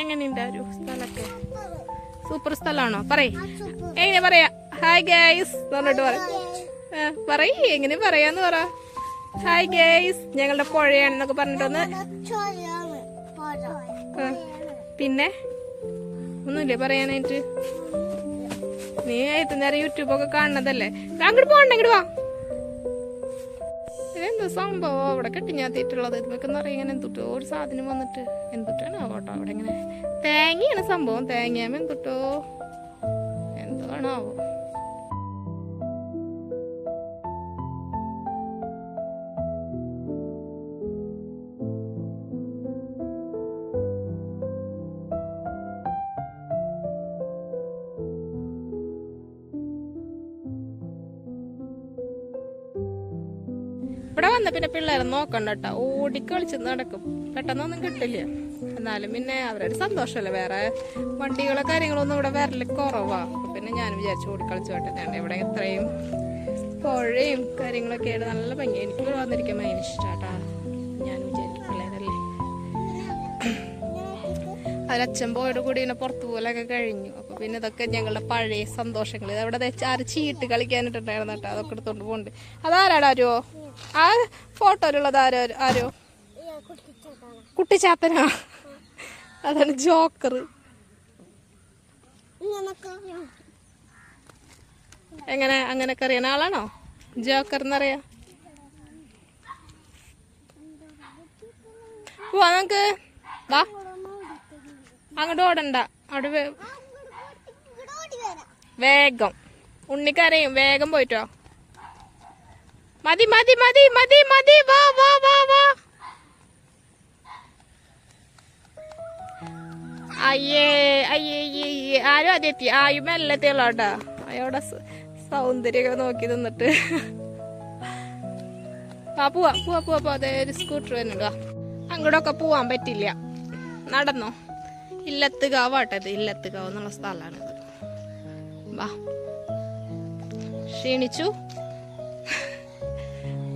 എങ്ങനെയുണ്ട് ഒരു സ്ഥലമൊക്കെ? സൂപ്പർ സ്ഥലമാണോ? പറയ്. എങ്ങനെ പറയാ? ഹായ് ഗൈസ് പറഞ്ഞിട്ട് പറ. പറയ എങ്ങനെ പറയാന്ന് പറ. ഹായ് ഗൈസ് ഞങ്ങളുടെ പുഴയാണെന്നൊക്കെ പറഞ്ഞിട്ടൊന്ന്. പിന്നെ? ഒന്നുമില്ലേ പറയാനായിട്ട്? നീ എത്തുന്നേരം നേരം യൂട്യൂബൊക്കെ കാണുന്നതല്ലേ? അങ്ങോട്ട് പോകണ്ട ഇങ്ങോട്ട് വാ. ഇതെന്താ സംഭവം? അവിടെ കെട്ടിഞ്ഞാത്തിയിട്ടുള്ളത് ഇതൊക്കെ ഇങ്ങനെ എന്തുട്ടോ? ഒരു സാധനം വന്നിട്ട് എന്തുട്ടാണ് ആവോട്ടോ അവിടെ ഇങ്ങനെ തേങ്ങയാണ് സംഭവം. തേങ്ങയാമ എന്തുട്ടോ? എന്താണാവോ ഇവിടെ വന്ന പിന്നെ പിള്ളേരെ നോക്കണ്ട കേട്ടോ ഓടിക്കളിച്ച് നടക്കും. പെട്ടെന്നൊന്നും കിട്ടില്ല. എന്നാലും പിന്നെ അവരൊരു സന്തോഷമല്ലേ? വേറെ വണ്ടികളോ കാര്യങ്ങളൊന്നും ഇവിടെ വരൽ കുറവാ. അപ്പൊ പിന്നെ ഞാൻ വിചാരിച്ചു ഓടിക്കളിച്ച് ഞാൻ ഇവിടെ എത്രയും പുഴയും കാര്യങ്ങളൊക്കെ ആയിട്ട് നല്ല ഭംഗി. എനിക്ക് ഇവിടെ വന്നിരിക്കാൻ ഭയങ്കര ഇഷ്ടാട്ടാ. ഞാൻ വിചാരിക്കും പിള്ളേരല്ലേ. അവരച്ഛൻ പോയോട് കൂടി പിന്നെ പുറത്തു പോലൊക്കെ കഴിഞ്ഞു. അപ്പൊ പിന്നെ ഇതൊക്കെ ഞങ്ങളുടെ പഴയ സന്തോഷങ്ങൾ. ദേ ആര് ചീട്ട് കളിക്കാനിട്ടുണ്ടായിരുന്നു കേട്ടോ. അതൊക്കെ എടുത്തോണ്ട് പോകുന്നുണ്ട് അതാരാടാ ആരോ ആ ഫോട്ടോയിലുള്ളത് ആരോ ആരോ? കുട്ടിച്ചാത്തനാ. അതാണ് ജോക്കർ എങ്ങനെ അങ്ങനെയൊക്കെ അറിയുന്ന ആളാണോ? ജോക്കർ എന്നറിയാ? പോവാ നമുക്ക്. വാ. അങ്ങോട്ട് ഓടണ്ട. അവിടെ വേഗം. ഉണ്ണിക്കരയും വേഗം പോയിട്ടോ? മതി മതി മതി മതി മതി വാ വാ വാ വാ. അയ്യേ അയ്യേ അയ്യേ. ആരും അതെത്തി ആയും മെല്ലെത്തിയുള്ള കേട്ടാ അയോടെ സൗന്ദര്യമൊക്കെ നോക്കി നിന്നിട്ട്. ആ പോവാ പോവാ പോവാ പോവാ. അതെ ഒരു സ്കൂട്ടർ വരുന്നുണ്ട് അങ്ങോട്ടൊക്കെ പോവാൻ പറ്റില്ല. നടന്നോ? ഇല്ലത്തുകാവാട്ടത് ഇല്ലത്തുകാവ് എന്നുള്ള സ്ഥലമാണിത്. വാ. ക്ഷീണിച്ചു.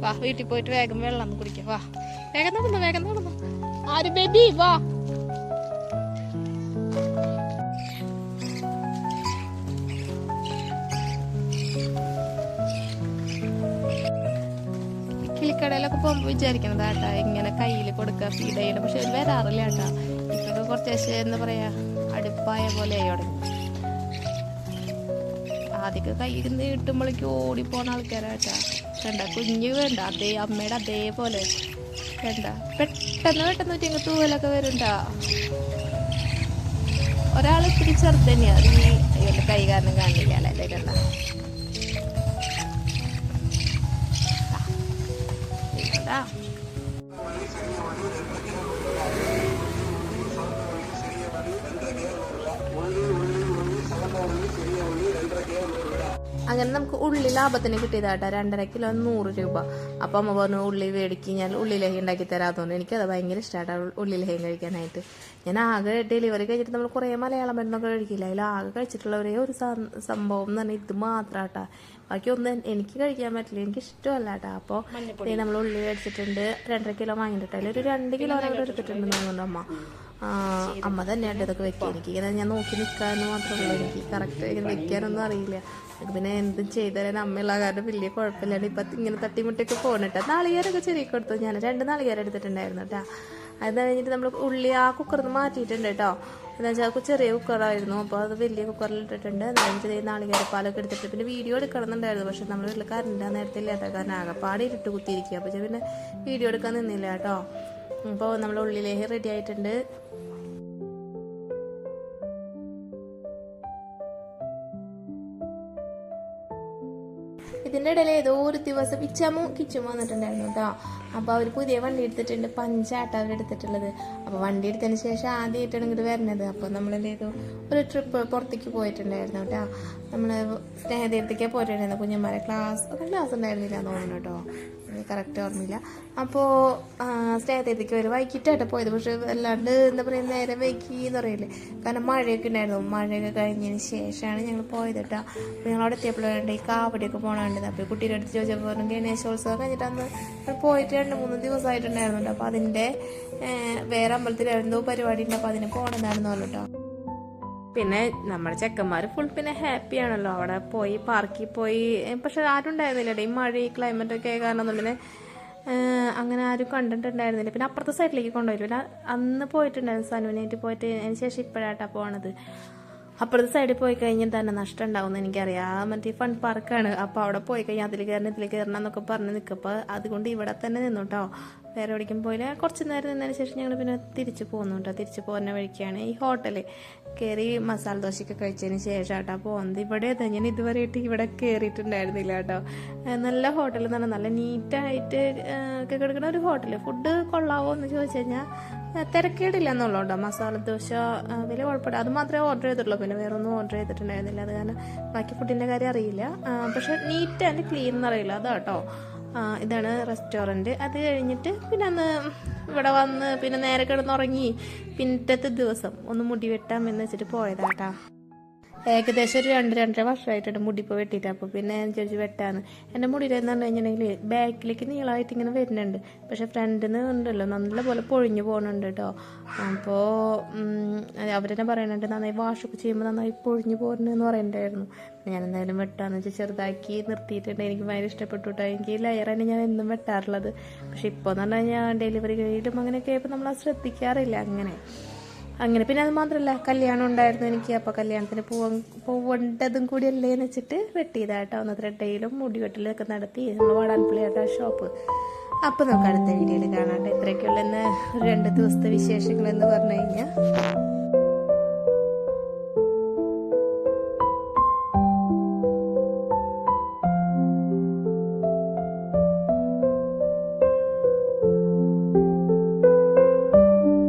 വാ വീട്ടിൽ പോയിട്ട് വേഗം വെള്ളം കുടിക്കാം. വാ. വേഗം നടന്നു വേഗം നടന്നു. ആര് ബേബി? വാ. കിളിക്കടയിലൊക്കെ പോകുമ്പോൾ വിചാരിക്കണത് കേട്ടാ ഇങ്ങനെ കയ്യിൽ കൊടുക്കുക ഫീഡ് ചെയ്യണം. പക്ഷെ ഇത് വരാറില്ല കേട്ടാ ഇപ്പൊക്കെ കുറച്ച് എന്താ പറയാ അടുപ്പായ പോലെ ആയി തുടങ്ങി. ആദ്യമൊക്കെ കയ്യിൽ നിന്ന് കിട്ടുമ്പോഴേക്ക് ഓടിപ്പോണ ആൾക്കാരാട്ടാ കണ്ട? കുഞ്ഞു വേണ്ട അതേ അമ്മയുടെ അതേപോലെ വേണ്ട പെട്ടെന്ന് പെട്ടെന്ന് ഇങ്ങ് തൂവലൊക്കെ വരണ്ട? ഒരാൾ ഇത്തിരി ചെറുത് നീ അയ്യോ കൈ കാരണം കാണില്ല. അല്ലേ? കണ്ട? ഇതാ അങ്ങനെ നമുക്ക് ഉള്ളി ലാഭത്തിന് കിട്ടിയതാട്ടോ. രണ്ടര കിലോ നൂറ് രൂപ. അപ്പം അമ്മ പറഞ്ഞു ഉള്ളി മേടിക്കും ഞാൻ ഉള്ളി ലഹി ഉണ്ടാക്കി തരാമെന്ന് എനിക്കത് ഭയങ്കര ഇഷ്ടമായിട്ടാണ് ഉള്ളി ലഹി കഴിക്കാനായിട്ട്. ഞാൻ ആകെ ഡെലിവറി കഴിഞ്ഞിട്ട് നമ്മൾ കുറേ മലയാളം മരുന്നൊക്കെ കഴിക്കില്ല? അതിൽ ആകെ കഴിച്ചിട്ടുള്ള ഒരേ ഒരു സംഭവം എന്ന് പറഞ്ഞാൽ ഇത് മാത്രാട്ടാ. ബാക്കി ഒന്നും എനിക്ക് കഴിക്കാൻ പറ്റില്ല എനിക്ക് ഇഷ്ടമല്ല കേട്ടോ അപ്പോൾ നമ്മൾ ഉള്ളി മേടിച്ചിട്ടുണ്ട് രണ്ടര കിലോ വാങ്ങിയിട്ടില്ല അതിൽ ഒരു രണ്ട് കിലോ കൂടെ എടുത്തിട്ടുണ്ട് തോന്നുന്നുണ്ട് അമ്മ. അമ്മ തന്നെയായിട്ട് ഇതൊക്കെ വെക്കുക എനിക്ക് ഇങ്ങനെ ഞാൻ നോക്കി നിൽക്കാമെന്ന് മാത്രമല്ല എനിക്ക് കറക്റ്റ് ഇങ്ങനെ വെക്കാനൊന്നും അറിയില്ല. പിന്നെ എന്തും ചെയ്തു തരാൻ അമ്മയുള്ള കാരണം വലിയ കുഴപ്പമില്ലാണ്ട് ഇപ്പം ഇങ്ങനെ തട്ടിമുട്ടിയൊക്കെ കേട്ടോ നാളികേരൊക്കെ ചെറിയ കൊടുത്തു. ഞാൻ രണ്ട് നാളികേരം എടുത്തിട്ടുണ്ടായിരുന്നു കേട്ടോ അത് കഴിഞ്ഞിട്ട് നമ്മൾ ഉള്ളി ആ കുക്കറിൽ നിന്ന് മാറ്റിയിട്ടുണ്ട് കേട്ടോ എന്ന് വെച്ചാൽ ചെറിയ കുക്കറായിരുന്നു അപ്പോൾ അത് വലിയ കുക്കറിൽ ഇട്ടിട്ടുണ്ട്. കഴിഞ്ഞിട്ട് നാളികേരപ്പാലൊക്കെ എടുത്തിട്ട് പിന്നെ വീഡിയോ എടുക്കണമെന്നുണ്ടായിരുന്നു പക്ഷെ നമ്മൾ വീട്ടിൽ കറണ്ട് നേരത്തെ ഇല്ലാത്ത കാരണം ആകെപ്പാടെ ഇട്ട് കുത്തിയിരിക്കുക അപ്പോൾ പിന്നെ വീഡിയോ എടുക്കാൻ നിന്നില്ല കേട്ടോ അപ്പോൾ നമ്മൾ ഉള്ളിലേക്ക് റെഡി ആയിട്ടുണ്ട്. ഇതിന്റെ ഇടയിൽ ഏതോ ഒരു ദിവസം ഇച്ചമ്മു കിച്ചും വന്നിട്ടുണ്ടായിരുന്നു കേട്ടോ അപ്പോൾ അവർ പുതിയ വണ്ടി എടുത്തിട്ടുണ്ട്. പഞ്ചാട്ട അവർ എടുത്തിട്ടുള്ളത്. അപ്പോൾ വണ്ടി എടുത്തതിന് ശേഷം ആദ്യമായിട്ടാണ് ഇങ്ങോട്ട് വരുന്നത് അപ്പോൾ നമ്മൾ ഏതോ ഒരു ട്രിപ്പ് പുറത്തേക്ക് പോയിട്ടുണ്ടായിരുന്നു കേട്ടോ നമ്മൾ സ്നേഹതീരത്തേക്ക് പോയിട്ടുണ്ടായിരുന്നു കുഞ്ഞന്മാരെ ക്ലാസ് ക്ലാസ് ഉണ്ടായിരുന്നില്ല എന്ന് തോന്നുന്നു കേട്ടോ കറക്റ്റ് ഓർമ്മയില്ല. അപ്പോൾ സ്നേഹത്തേക്ക് വരും വൈകിട്ടായിട്ട് പോയത്. പക്ഷേ അല്ലാണ്ട് എന്താ പറയുക നേരെ വൈകി എന്ന് പറയില്ലേ. കാരണം മഴയൊക്കെ ഉണ്ടായിരുന്നു. മഴയൊക്കെ കഴിഞ്ഞതിന് ശേഷമാണ് ഞങ്ങൾ പോയത് കേട്ടോ. അപ്പോൾ ഞങ്ങൾ അവിടെ എത്തിയപ്പോഴുണ്ട് ഈ കാവടിയൊക്കെ പോകണുണ്ട് അപ്പോൾ കുട്ടീന്റെ അടുത്ത് ചോദിച്ചപ്പോൾ പറഞ്ഞു ഗണേശോത്സവം കഴിഞ്ഞിട്ട് അന്ന് പോയിട്ട് രണ്ട് മൂന്ന് ദിവസമായിട്ടുണ്ടായിരുന്നു കേട്ടോ അപ്പോൾ അതിന്റെ വേറെ അമ്പലത്തിലായിരുന്നു പരിപാടി ഉണ്ട്. അപ്പോൾ അതിന് പോകണമെന്നായിരുന്നു കേട്ടോ. പിന്നെ നമ്മുടെ ചെക്കന്മാർ ഫുൾ പിന്നെ ഹാപ്പി ആണല്ലോ. അവിടെ പോയി പാർക്കിൽ പോയി. പക്ഷെ ആരും ഉണ്ടായിരുന്നില്ല ഈ മഴ ഈ ക്ലൈമറ്റ് ഒക്കെ കാരണം പിന്നെ അങ്ങനെ ആരും കണ്ടിട്ടുണ്ടായിരുന്നില്ല പിന്നെ അപ്പുറത്തെ സൈഡിലേക്ക് കൊണ്ടുപോയി. പിന്നെ അന്ന് പോയിട്ടുണ്ടായിരുന്നു സനുവിനായിട്ട് പോയിട്ട്. അതിന് ശേഷം ഇപ്പോഴാട്ടാ പോണത്. അപ്പുറത്തെ സൈഡിൽ പോയി കഴിഞ്ഞാൽ തന്നെ നഷ്ടം ഉണ്ടാവും എനിക്കറിയാം. മറ്റേ ഫൺ പാർക്കാണ് അപ്പോൾ അവിടെ പോയി കഴിഞ്ഞാൽ അതിൽ കയറണം ഇതിൽ കയറണം എന്നൊക്കെ പറഞ്ഞ് നിൽക്കും അപ്പോൾ അതുകൊണ്ട് ഇവിടെ തന്നെ നിന്നു കേട്ടോ വേറെ എവിടേക്കും പോയില്ല. കുറച്ച് നേരം നിന്നതിന് ശേഷം ഞങ്ങൾ പിന്നെ തിരിച്ച് പോകുന്നുണ്ട് കേട്ടോ തിരിച്ച് പോകുന്ന വഴിക്കാണ് ഈ ഹോട്ടൽ കയറി മസാല ദോശയൊക്കെ കഴിച്ചതിന് ശേഷം കേട്ടോ പോകുന്നത് ഇവിടെ ഞാൻ ഇതുവരെയായിട്ട് ഇവിടെ കയറിയിട്ടുണ്ടായിരുന്നില്ല കേട്ടോ നല്ല ഹോട്ടൽ എന്ന് പറഞ്ഞാൽ നല്ല നീറ്റായിട്ട് ഒക്കെ കിടക്കുന്ന ഒരു ഹോട്ടൽ ഫുഡ് കൊള്ളാവോ എന്ന് ചോദിച്ചു കഴിഞ്ഞാൽ തിരക്കേടില്ല എന്നുള്ളൂ കേട്ടോ മസാല ദോശ വലിയ കുഴപ്പമില്ല. അത് മാത്രമേ ഓർഡർ ചെയ്തിട്ടുള്ളൂ. പിന്നെ വേറെ ഒന്നും ഓർഡർ ചെയ്തിട്ടുണ്ടായിരുന്നില്ല. അത് കാരണം ബാക്കി ഫുഡിന്റെ കാര്യം അറിയില്ല. പക്ഷെ നീറ്റ് ആൻഡ് ക്ലീൻ എന്നറിയില്ല അതാ കേട്ടോ ഇതാണ് റെസ്റ്റോറന്റ് അത് കഴിഞ്ഞിട്ട് പിന്നെ അന്ന് ഇവിടെ വന്ന് പിന്നെ നേരെ കിടന്നുറങ്ങി. പിന്നത്തെ ദിവസം ഒന്ന് മുടി വെട്ടാം എന്ന് വെച്ചിട്ട് പോയതാട്ടാ. ഏകദേശം ഒരു രണ്ട് രണ്ടര വർഷമായിട്ടുണ്ട്. മുടി ഇപ്പോൾ വെട്ടിയിട്ട് അപ്പോൾ പിന്നെ ചോദിച്ചു വെട്ടാന്ന്. എന്റെ മുടിയിലെന്ന് പറഞ്ഞു കഴിഞ്ഞിട്ടുണ്ടെങ്കിൽ ബാക്കിലേക്ക് നീളമായിട്ട് ഇങ്ങനെ വരുന്നുണ്ട്. പക്ഷേ ഫ്രണ്ടിൽ നിന്ന് ഉണ്ടല്ലോ നല്ലപോലെ പൊഴിഞ്ഞു പോകുന്നുണ്ട് കേട്ടോ അപ്പോൾ അവരെന്നെ പറയുന്നുണ്ട് നന്നായി വാഷൊക്കെ ചെയ്യുമ്പോൾ നന്നായി പൊഴിഞ്ഞു പോകുന്നതെന്ന് പറയണ്ടായിരുന്നു. ഞാൻ എന്തായാലും വെട്ടാന്ന് വെച്ചാൽ ചെറുതാക്കി നിർത്തിയിട്ടുണ്ട്. എനിക്ക് ഭയങ്കര ഇഷ്ടപ്പെട്ടു കേട്ടോ എനിക്ക് ലെയർ തന്നെ ഞാൻ എന്നും വെട്ടാറുള്ളത്. പക്ഷെ ഇപ്പോൾ എന്ന് പറഞ്ഞാൽ ഞാൻ ഡെലിവറി കഴിയിലും അങ്ങനെയൊക്കെ ആയപ്പോൾ നമ്മൾ ശ്രദ്ധിക്കാറില്ല. അങ്ങനെ അങ്ങനെ പിന്നെ അത് മാത്രമല്ല കല്യാണം ഉണ്ടായിരുന്നു എനിക്ക് അപ്പോൾ കല്യാണത്തിന് പോവാൻ പോവേണ്ടതും കൂടി അല്ലേ എന്ന് വെച്ചിട്ട് വെട്ടിയതാട്ടോ. ഒന്ന് ത്രെഡയിലും മുടി ഒക്കെ നടത്തി നമ്മൾ ആ ഷോപ്പ് അപ്പോൾ നമുക്ക് അടുത്ത വീഡിയോയിൽ കാണാട്ടെ ഇത്രയൊക്കെയുള്ള രണ്ട് ദിവസത്തെ വിശേഷങ്ങൾ എന്ന് പറഞ്ഞു കഴിഞ്ഞാൽ